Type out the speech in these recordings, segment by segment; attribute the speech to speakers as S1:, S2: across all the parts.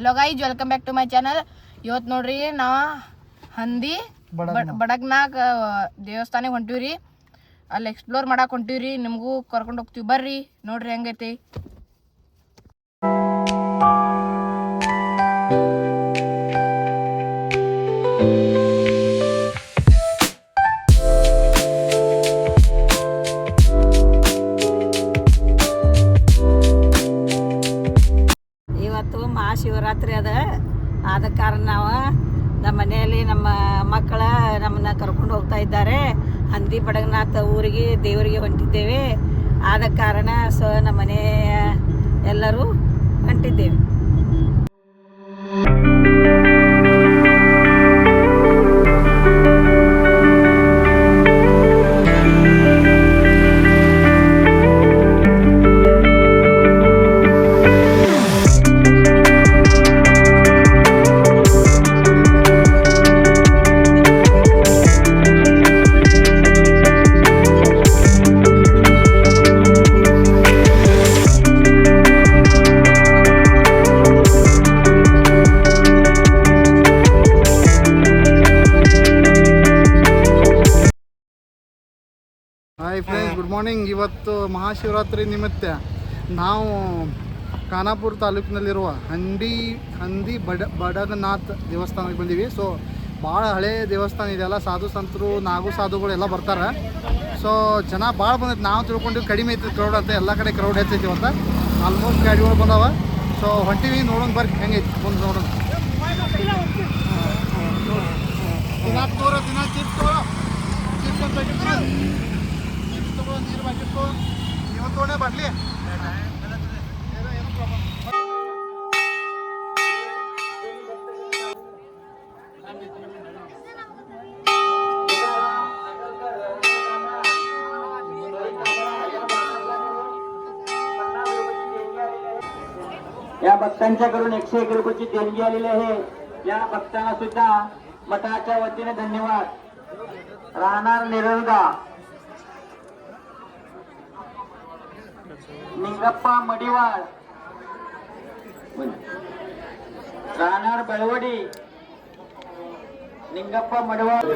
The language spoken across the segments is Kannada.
S1: Hello guys welcome back to my channel ಇವತ್ತು ನೋಡ್ರಿ ನಾವು ಹಂದಿ ಬಡ್- ಬಡಗ್ನಾಗ ದೇವಸ್ಥಾನಕ್ಕೆ ಹೊಂಟಿವ್ರಿ. ಅಲ್ಲಿ ಎಕ್ಸ್ಪ್ಲೋರ್ ಮಾಡಕ್ ಹೊಂಟಿವ್ರಿ. ನಿಮಗೂ ಕರ್ಕೊಂಡು ಹೋಗ್ತೀವಿ. ಬರ್ರಿ ನೋಡ್ರಿ ಹೆಂಗೈತಿ.
S2: ಇದ್ದಾರೆ. ಹಂದಿ ಬಡಗನಾಥ ಊರಿಗೆ ದೇವರಿಗೆ ಹೊಂಟಿದ್ದೇವೆ. ಆದ ಕಾರಣ ಸೊ ನಮ್ಮ ಮನೆಯ ಎಲ್ಲರೂ ಹೊಂಟಿದ್ದೇವೆ.
S3: ಮಾರ್ನಿಂಗ್ ಇವತ್ತು ಮಹಾಶಿವರಾತ್ರಿ ನಿಮಿತ್ತ ನಾವು ಖಾನಾಪುರ ತಾಲೂಕಿನಲ್ಲಿರುವ ಹಂದಿ ಹಂದಿ ಬಡ, ಬಡಗನಾಥ್ ದೇವಸ್ಥಾನಕ್ಕೆ ಬಂದೀವಿ. ಸೊ ಭಾಳ ಹಳೆ ದೇವಸ್ಥಾನ ಇದೆಲ್ಲ ಸಾಧು ಸಂತರು, ನಾಗು ಸಾಧುಗಳು ಎಲ್ಲ ಬರ್ತಾರೆ. ಸೊ ಜನ ಭಾಳ ಬಂದೈತೆ ನಾವು ತಿಳ್ಕೊಂಡಿವಿ ಕಡಿಮೆ ಐತಿ ಕ್ರೌಡ್ ಅಂತ ಎಲ್ಲ ಕಡೆ ಕ್ರೌಡ್ ಹೆಚ್ಚೈತಿ ಇವತ್ತು. ಆಲ್ಮೋಸ್ಟ್ ಗಾಡಿಗಳು ಬಂದಾವ. ಸೊ ಹೊಂಟಿವಿ, ನೋಡೋಣ ಬರ್ರಿ. ಹೆಂಗೈತಿ ಬಂದು ನೋಡೋಣ. ದಿನ ನೀರು ಪ್ಯಾಕೆಟ್ ತಗೋ ಇವತ್ತು ತೊಗೊಂಡೆ ಬರ್ಲಿ
S4: या भक्तांच्याकडून एकशे एक रुपयाची देणगी आलेली आहे या भक्तांना सुद्धा मठाच्या वतीने धन्यवाद राहणार निरलगा લિંગપ્પા મડીવાળ. રાનાર બળવડી.
S3: લિંગપ્પા મડવાળ.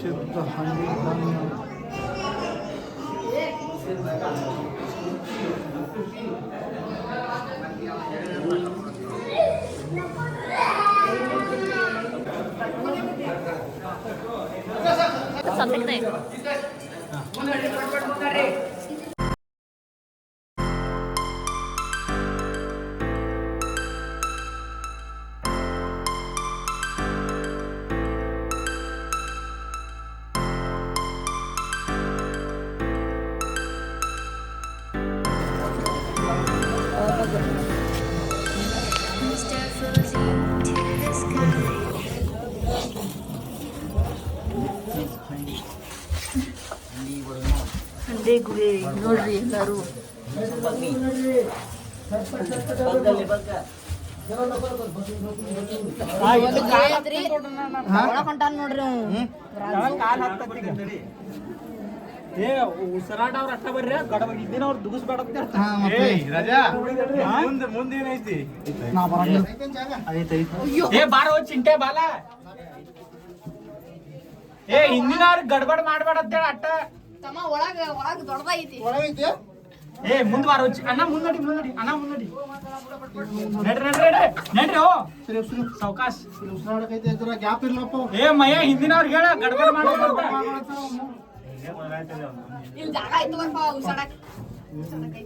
S3: शुद्ध हनी సంతకనే ಶುದ್ಧ ಹಂದಿ ಧಾನ್ಯ
S2: ಹಂದಿ ಗುಡಿ ನೋಡ್ರಿ ಎಲ್ಲರೂ
S1: ಒಂದು ಗಾಯ ಐತ್ರಿ ಒಳಗ್ ಹೊಂಟಾನ್ ನೋಡ್ರಿ ಅವ್ನು.
S5: ಏ ಉಸಿರಾಟ ಅವ್ರ ಅಷ್ಟ ಬರ್ರಿ ಗಡಬ ಇದ್ದಿನ ಅವ್ರು ದುಗಿಸ್ಬೇಡ
S3: ಹಾ, ಮತ್ತೆ?
S5: ಮುಂದೆ ಮುಂದೆ ಏನೈತಿ
S3: ನಾ ಬರಂಗಿಲ್ಲ
S5: ಏ ಬಾರೋ ಚಿಂಟೆ ಬಾಲ ಏ ಹಿಂದಿನ ಅವ್ರಿಗೆ ಗಡ್ಬಡ್ ಮಾಡ್ಬೇಡ ಅಂತೇಳಿ ಅಟ್ಟ
S1: ತಮ್ಮ ಒಳಗ ಒಳಗೆ ದೊಡ್ಡದೈತಿ
S3: ಒಳಗೈತಿ?
S5: ಏ ಮುಂದ್ ಬಾರ ಅಣ್ಣ ಮುಂದ್ ನಡಿ ಮುಂದ್ ನಡಿ ಅಣ್ಣ ಮುಂದ್ ನಡಿ ನಡ್ರಿ ನಡ್ರಿ ನಡ್ರಿ ನಡ್ರಿ ಓ.
S3: ಸರಿ ಸರಿ
S5: ಸಾವಕಾಶ.
S3: ಸರಿ ಉಸಿರಾಡಕೈತೆ ಇದ್ರ ಗ್ಯಾಪ್ ಇರ್ಲಪ್ಪ
S5: ಏ ಮಯ್ಯ ಹಿಂದಿನ ಅವ್ರಿಗೆ ಹೇಳ ಗಡ್ಬಡ್ ಮಾಡ್ಬೇಡ
S1: ಇಲ್ಲಿ ಜಾಗ ಐತಿ ಉಸಾಡಕ್ ಉಸಿರಾಡಕ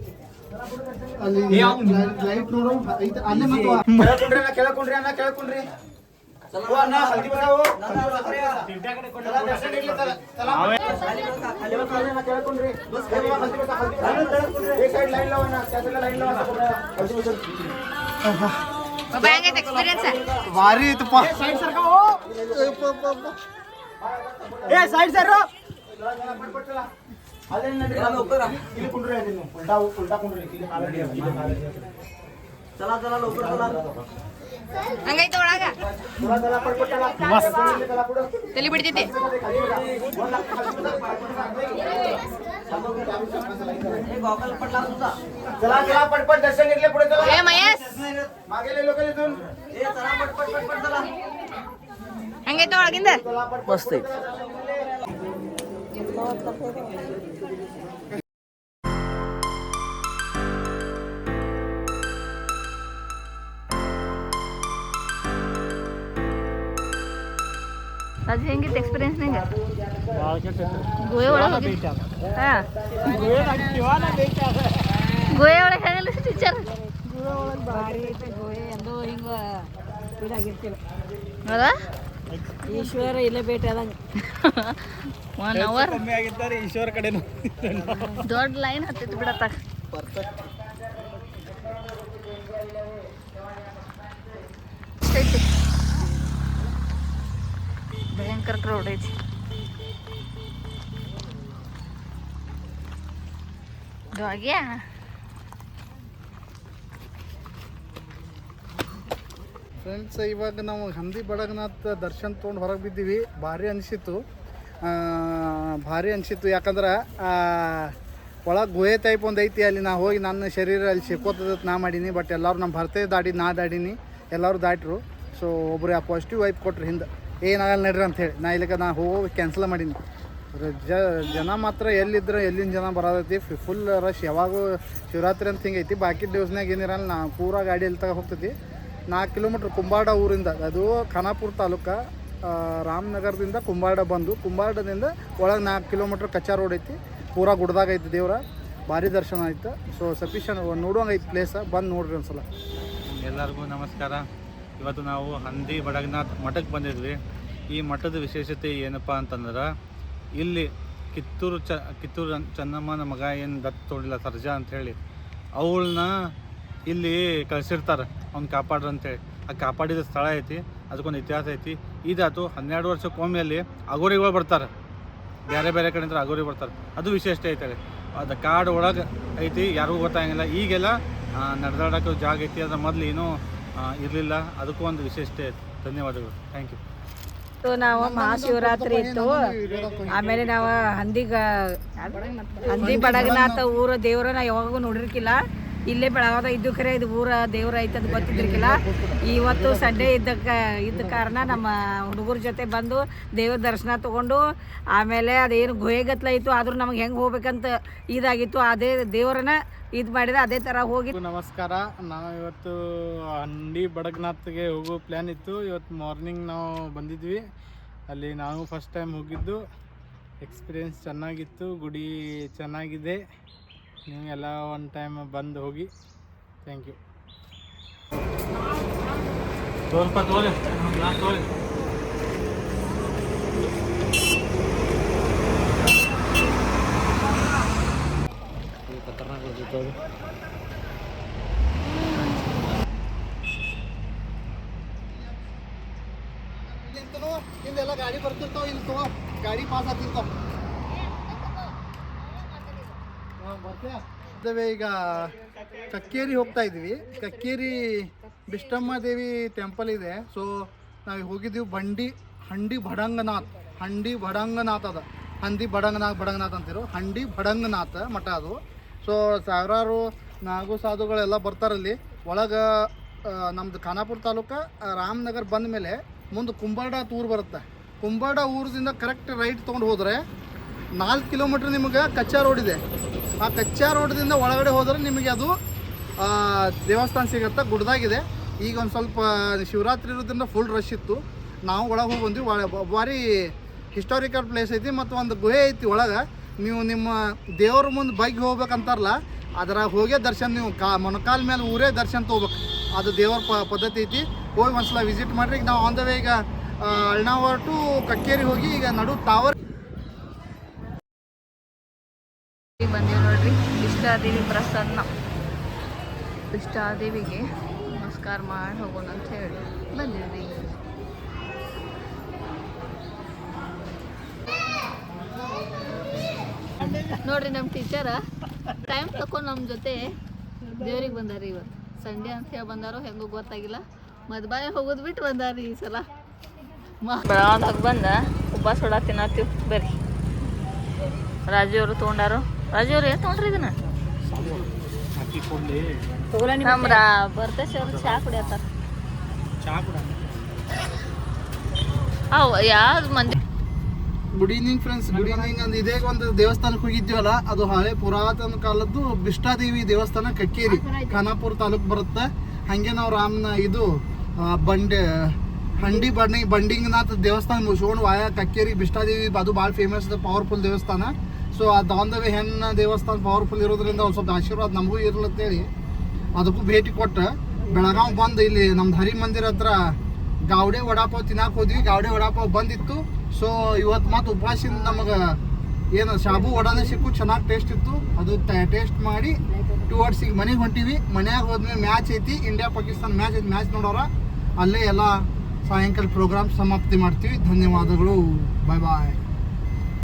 S3: ಅಲ್ಲಿ ಲೈಟ್ ನೋಡು ಐತೆ ಅಲ್ಲೇ ಮತ್ತು
S6: ಕೇಳ್ಕೊಂಡ್ರಿ ಅಣ್ಣ ಕೇಳ್ಕೊಂಡ್ರಿ. ಅಣ್ಣ ಕೇಳ್ಕೊಂಡ್ರಿ ಓ ಅಣ್ಣ ಹಲ್ದಿ ಬರಾವು
S3: ಭಾರಿ
S6: ಏ ಸೈಡ್ ಸರ್ ಅಲ್ಲೇ ನಡ್ರಿ ಇಲ್ಲಿ ಕುಂಡ್ರಿ. ಉಲ್ಟಾ ಉಲ್ಟಾ ಕುಂಡ್ರಿ ಇಲ್ಲಿ. चला चला लवकर चला. अंगाई
S7: तोडा का?
S6: त्याला ते पटपट दर्शन घेतले पुढे मागेले
S7: लोक चला
S6: पटपट चला. अंगाई
S7: तोडा मस्त ಅದು ಹೆಂಗಿತ್ತು ಎಕ್ಸ್ಪೀರಿಯನ್ಸ್ ನಿಂಗೆ? ಗೋವೆ ಒಳಗೆ ಹಾಂ. ಗೋವೆ ಒಳಗೆ ಹೆಂಗಲ್ಲ ಟೀಚರ್ ಹೌದಾ?
S2: ಈಶ್ವರ ಇಲ್ಲೇ ಭೇಟಿ ಆದಂಗೆ.
S7: ಒನ್ ಅವರ್
S6: ಈಶ್ವರ ಕಡೆ
S7: ದೊಡ್ಡ ಲೈನ್ ಹತ್ತಿತ್ತು ಬಿಡತ್ತ ಐತಿ ಭಯಂಕರ ಕ್ರೌಡ್ ಐತಿ.
S3: ಫ್ರೆಂಡ್ಸ್ ಇವಾಗ ನಾವು ಹಂದಿ ಬಡಗನಾಥ ದರ್ಶನ್ ತೊಗೊಂಡು ಹೊರಗೆ ಬಿದ್ದೀವಿ. ಭಾರಿ ಅನಿಸಿತ್ತು. ಭಾರಿ ಅನಿಸಿತ್ತು. ಯಾಕಂದ್ರೆ ಒಳಗೆ ಗುಹೆ ಟೈಪ್ ಒಂದು ಐತಿ. ಅಲ್ಲಿ ನಾ ಹೋಗಿ ನನ್ನ ಶರೀರ ಅಲ್ಲಿ ಸಿಕ್ಕೋತದ ನಾ ಮಾಡೀನಿ. ಬಟ್ ಎಲ್ಲರೂ ನಮ್ಮ ಭರ್ತೆ ದಾಡಿ, ನಾ ದಾಡೀನಿ. ಎಲ್ಲರೂ ದಾಟ್ರು. ಸೊ ಒಬ್ರು ಆ ಪಾಸಿಟಿವ್ ವೈಪ್ ಕೊಟ್ರು ಹಿಂದೆ. ಏನಾಗಲ್ಲ ನಡ್ರಿ ಅಂತ ಹೇಳಿ. ನಾ ಇಲ್ಲಿಗೆ ನಾ ಹೋಗಿ ಕ್ಯಾನ್ಸಲ್ ಮಾಡೀನಿ. ಜ ಜನ ಮಾತ್ರ ಎಲ್ಲಿದ್ರೆ ಎಲ್ಲಿನ ಜನ ಬರೋದೈತಿ. ಫುಲ್ ರಶ್ ಯಾವಾಗೂ ಶಿವರಾತ್ರಿ ಅಂತ ಹಿಂಗೈತಿ. ಬಾಕಿ ದಿವಸನಾಗ ಏನಿರಲ್ಲ, ನಾ ಪೂರ ಗಾಡಿ ಎಲ್ಲಿ ತಗ ಹೋಗ್ತೈತಿ. ನಾಲ್ಕು ಕಿಲೋಮೀಟ್ರ್ ಕುಂಬಾಡ ಊರಿಂದ, ಅದು ಖಾನಾಪುರ ತಾಲೂಕ ರಾಮನಗರದಿಂದ ಕುಂಬಾಡ ಬಂದು, ಕುಂಬಾಡದಿಂದ ಒಳಗೆ ನಾಲ್ಕು ಕಿಲೋಮೀಟ್ರ್ ಕಚ್ಚಾ ರೋಡ್ ಐತಿ. ಪೂರ ಗುಡ್ದಾಗ ಐತಿ ದೇವ್ರ. ಭಾರಿ ದರ್ಶನ ಆಯ್ತು. ಸೊ ಸಫಿಷಿಯಂಟ್ ನೋಡುವಂಗೆ ಐತಿ ಪ್ಲೇಸ ಬಂದು ನೋಡ್ರಿ ಒಂದ್ಸಲ.
S8: ಎಲ್ಲರಿಗೂ ನಮಸ್ಕಾರ. ಇವತ್ತು ನಾವು ಹಂದಿ ಬಡಗನಾಥ್ ಮಠಕ್ಕೆ ಬಂದಿದ್ವಿ. ಈ ಮಠದ ವಿಶೇಷತೆ ಏನಪ್ಪ ಅಂತಂದ್ರೆ, ಇಲ್ಲಿ ಕಿತ್ತೂರು ಚ, ಕಿತ್ತೂರು ಚನ್- ಚೆನ್ನಮ್ಮನ ಮಗ ಏನು ದತ್ತು ತೊಗೊಂಡಿಲ್ಲ ಸರ್ಜಾ ಅಂಥೇಳಿ ಅವಳನ್ನ ಇಲ್ಲಿ ಕಳಿಸಿರ್ತಾರೆ, ಅವ್ನು ಕಾಪಾಡ್ರಿ ಅಂತೇಳಿ. ಆ ಕಾಪಾಡಿದ ಸ್ಥಳ ಐತಿ, ಅದಕ್ಕೊಂದು ಇತಿಹಾಸ ಐತಿ. ಇದಾತು ಹನ್ನೆರಡು ವರ್ಷಕ್ಕೊಮ್ಮೆ ಅಲ್ಲಿ ಅಗೋರಿಗಳು ಬರ್ತಾರೆ. ಬೇರೆ ಬೇರೆ ಕಡೆಯಿಂದ ಅಗೋರಿ ಬರ್ತಾರೆ. ಅದು ವಿಶೇಷತೆ ಐತೆ ಅದು ಕಾಡು ಒಳಗೆ ಐತಿ, ಯಾರಿಗೂ ಗೊತ್ತಾಗಿಲ್ಲ ಈಗೆಲ್ಲ ನಡೆದಾಡೋಕೆ ಜಾಗ ಐತಿ, ಅದ್ರ ಮೊದಲು ಏನೂ ಇರಲಿಲ್ಲ. ಅದಕ್ಕೂ ಒಂದು ವಿಶೇಷತೆ ಐತಿ ಧನ್ಯವಾದಗಳು. ಥ್ಯಾಂಕ್ ಯು
S2: ನಾವು ಮಹಾಶಿವರಾತ್ರಿ ಇತ್ತು. ಆಮೇಲೆ ನಾವು ಹಂದಿಗ ಹಂದಿ ಬಡಗನಾಥ ಊರ ದೇವ್ರ ನಾ ಯಾವಾಗೂ ನೋಡಿರ್ಕಿಲ್ಲ. ಇಲ್ಲೇ ಬೆಳಗಾದ ಇದ್ದು ಖರೆ ಇದು ಊರ ದೇವ್ರ ಐತೆ ಅದು ಗೊತ್ತಿದ್ದಿರ್ಕಿಲ್ಲ. ಇವತ್ತು ಸಂಡೇ ಇದ್ದಕ್ಕೆ ಇದ್ದ ಕಾರಣ ನಮ್ಮ ಹುಡುಗರ ಜೊತೆ ಬಂದು ದೇವ್ರ ದರ್ಶನ ತಗೊಂಡು, ಆಮೇಲೆ ಅದೇನು ಗುಹೆಗತ್ಲ ಇತ್ತು, ಆದ್ರೂ ನಮ್ಗೆ ಹೆಂಗೆ ಹೋಗ್ಬೇಕಂತ ಇದಾಗಿತ್ತು. ಅದೇ ದೇವ್ರನ್ನ ಇದು ಮಾಡಿದ, ಅದೇ ಥರ ಹೋಗಿ
S9: ನಮಸ್ಕಾರ. ನಾವು ಇವತ್ತು ಹಂಡಿ ಬಡಗ್ನಾಥ್ಗೆ ಹೋಗೋ ಪ್ಲ್ಯಾನ್ ಇತ್ತು. ಇವತ್ತು ಮಾರ್ನಿಂಗ್ ನಾವು ಬಂದಿದ್ವಿ. ಅಲ್ಲಿ ನಾವು ಫಸ್ಟ್ ಟೈಮ್ ಹೋಗಿದ್ದು. ಎಕ್ಸ್ಪೀರಿಯೆನ್ಸ್ ಚೆನ್ನಾಗಿತ್ತು. ಗುಡಿ ಚೆನ್ನಾಗಿದೆ. ನೀವು ಎಲ್ಲ ಒನ್ ಟೈಮ್ ಬಂದು ಹೋಗಿ ಥ್ಯಾಂಕ್ ಯು
S8: ತೋಲ್ಪ ತೋರಿ ತೋರಿ
S3: ಇಲ್ಲಿಂದನೂ ಇಲ್ಲೆಲ್ಲ ಗಾಡಿ ಬರ್ತಿರ್ತಾವ ಇಲ್ಲಿ ತಗೋ ಗಾಡಿ ಪಾಸ್ ಆಗ್ತಿರ್ತಾವ ಇದ್ದೇವೆ ಈಗ ಕಕ್ಕೇರಿ ಹೋಗ್ತಾ ಇದ್ವಿ. ಕಕ್ಕೇರಿ ಬಿಷ್ಟಮ್ಮ ದೇವಿ ಟೆಂಪಲ್ ಇದೆ. ಸೊ ನಾವು ಹೋಗಿದ್ದೀವಿ ಬಂಡಿ, ಹಂಡಿ ಭಡಂಗನಾಥ್ ಹಂಡಿ ಭಡಂಗನಾಥ್ ಅದ. ಹಂದಿ ಭಡಂಗನಾಥ್ ಬಡಂಗನಾಥ್ ಅಂತಿರು. ಹಂಡಿ ಭಡಂಗನಾಥ ಮಠ ಅದು. ಸೊ ಸಾವಿರಾರು ನಾಗು ಸಾಧುಗಳೆಲ್ಲ ಬರ್ತಾರಲ್ಲಿ ಒಳಗೆ ನಮ್ದು ಖಾನಾಪುರ ತಾಲೂಕು, ರಾಮನಗರ್ ಬಂದ ಮೇಲೆ ಮುಂದೆ ಕುಂಬಾಡ ಊರು ಬರುತ್ತೆ. ಕುಂಬಾಡ ಊರದಿಂದ ಕರೆಕ್ಟ್ ರೈಟ್ ತೊಗೊಂಡು ಹೋದರೆ ನಾಲ್ಕು ಕಿಲೋಮೀಟ್ರ್ ನಿಮಗೆ ಕಚ್ಚಾ ರೋಡ್ ಇದೆ. ಆ ಕಚ್ಚಾ ರೋಡ್ದಿಂದ ಒಳಗಡೆ ಹೋದರೆ ನಿಮಗೆ ಅದು ದೇವಸ್ಥಾನ ಸಿಗುತ್ತೆ? ಗುಡ್ದಾಗಿದೆ. ಈಗ ಒಂದು ಸ್ವಲ್ಪ ಶಿವರಾತ್ರಿ ಇರೋದ್ರಿಂದ ಫುಲ್ ರಶ್ ಇತ್ತು. ನಾವು ಒಳಗೆ ಹೋಗಿ ಬಂದ್ವಿ. ಒಳ- ಭಾರಿ ಹಿಸ್ಟಾರಿಕಲ್ ಪ್ಲೇಸ್ ಐತಿ ಮತ್ತು ಒಂದು ಗುಹೆ ಐತಿ ಒಳಗೆ. ನೀವು ನಿಮ್ಮ ದೇವ್ರ ಮುಂದೆ ಬೈಕ್ ಹೋಗ್ಬೇಕಂತಾರಲ್ಲ, ಅದ್ರಾಗ ಹೋಗೇ ದರ್ಶನ ನೀವು ಕಾ, ಮೊಣಕಾಲ ಮೇಲೆ ಊರೇ ದರ್ಶನ ತೊಗೋಬೇಕು. ಅದು ದೇವ್ರ ಪ, ಪದ್ಧತಿ ಐತಿ. ಹೋಗಿ ಒಂದ್ಸಲ ವಿಸಿಟ್ ಮಾಡ್ರಿ. ಈಗ ನಾವು ಆನ್ ದ ವೇ ಈಗ ಅಳ್ನಾವರ್ ಟು ಕಕ್ಕೇರಿ ಹೋಗಿ ಈಗ ನಡು ಟವರ್
S7: ಬಂದೀವಿ ನೋಡ್ರಿ. ಇಷ್ಟಾದೇವಿ ಪ್ರಸನ್ನ. ಇಷ್ಟಾದೇವಿಗೆ ನಮಸ್ಕಾರ ಮಾಡಿ ಹೋಗೋಣ ಅಂತ ಹೇಳಿ ಬಂದಿವ್ರಿ ನೋಡ್ರಿ ನಮ್ಮ ಟೀಚರ ಟೈಮ್ ತಕೊಂಡು ನಮ್ಮ ಜೊತೆ ದೇವ್ರಿಗೆ ಬಂದಾರಿ ಇವತ್ತು ಸಂಡೇ ಅಂತ ಹೇಳಿ ಬಂದಾರೋ ಹೆಂಗೂ ಗೊತ್ತಾಗಿಲ್ಲ. ಮದ್ಬಾಯ ಹೋಗೋದು ಬಿಟ್ಟು ಬಂದಾರಿ ಈ ಸಲ. ಬಂದ, ಉಪ್ಪಾಸ ಹೊಡ ತಿನ್ನತ್ತೀವಿ. ಬರ್ರಿ. ರಾಜು ಅವರು ತೊಗೊಂಡಾರು. ರಾಜು ಅವ್ರು ಏನು ತೊಗೊಂಡ್ರಿ ಇದನ್ನ?
S3: Good evening friends good evening ಅಂದ್ ಇದೇ ಒಂದು ದೇವಸ್ಥಾನಕ್ಕೆ ಹೋಗಿದ್ವಲ್ಲ ಅದು ಹಳೆ ಪುರಾತನ ಕಾಲದ್ದು ಬಿಷ್ಟಾದೇವಿ ದೇವಸ್ಥಾನ ಕಕ್ಕೇರಿ, ಖಾನಾಪುರ ತಾಲೂಕ್ ಬರುತ್ತೆ. ಹಂಗೆ ನಾವು ರಾಮನ ಇದು ಬಂಡೆ, ಹಂಡಿ ಬಂಡಿ ಬಂಡಿಂಗನಾಥ್ ದೇವಸ್ಥಾನ ಮುಗಿಸ್ಕೊಂಡು ವಾಯ ಕಕ್ಕೇರಿ, ಬಿಷ್ಟಾದೇವಿ, ಅದು ಭಾಳ ಫೇಮಸ್ ಪವರ್ಫುಲ್ ದೇವಸ್ಥಾನ. ಸೊ ಅದು ಆನ್ ದ ಹೆಣ್ಣ ದೇವಸ್ಥಾನ ಪವರ್ಫುಲ್ ಇರೋದ್ರಿಂದ ಒಂದು ಸ್ವಲ್ಪ ಆಶೀರ್ವಾದ ನಮಗೂ ಇರ್ಲತ್ತೇಳಿ ಅದಕ್ಕೂ ಭೇಟಿ ಕೊಟ್ಟು. ಬೆಳಗಾವ್ ಬಂದು ಇಲ್ಲಿ ನಮ್ದು ಹರಿ ಮಂದಿರ ಹತ್ರ ಗಾವಡೆ ವಡಾಪಾವ್ ತಿನ್ನಕ್ಕೆ ಹೋದ್ವಿ. ಗಾವಡೆ ವಡಾಪಾವ್ ಬಂದಿತ್ತು. ಸೊ ಇವತ್ತು ಮತ್ತೆ ಉಪವಾಸದಿಂದ ನಮಗೆ ಏನು ಶಾಬು, ವಡಾನೆ ಸಿಕ್ಕು, ಚೆನ್ನಾಗಿ ಟೇಸ್ಟ್ ಇತ್ತು. ಅದು ಟೇಸ್ಟ್ ಮಾಡಿ ಟೂ ಅವರ್ಸ್ ಈಗ ಮನೆಗೆ ಹೊಂಟಿವಿ. ಮನೆಯಾಗ ಹೋದ್ಮೇಲೆ ಮ್ಯಾಚ್ ಐತಿ. ಇಂಡಿಯಾ ಪಾಕಿಸ್ತಾನ ಮ್ಯಾಚ್ ಐತಿ. ಮ್ಯಾಚ್ ನೋಡೋರ, ಅಲ್ಲೇ ಎಲ್ಲ ಸಾಯಂಕಾಲ ಪ್ರೋಗ್ರಾಮ್ ಸಮಾಪ್ತಿ ಮಾಡ್ತೀವಿ. ಧನ್ಯವಾದಗಳು. ಬಾಯ್ ಬಾಯ್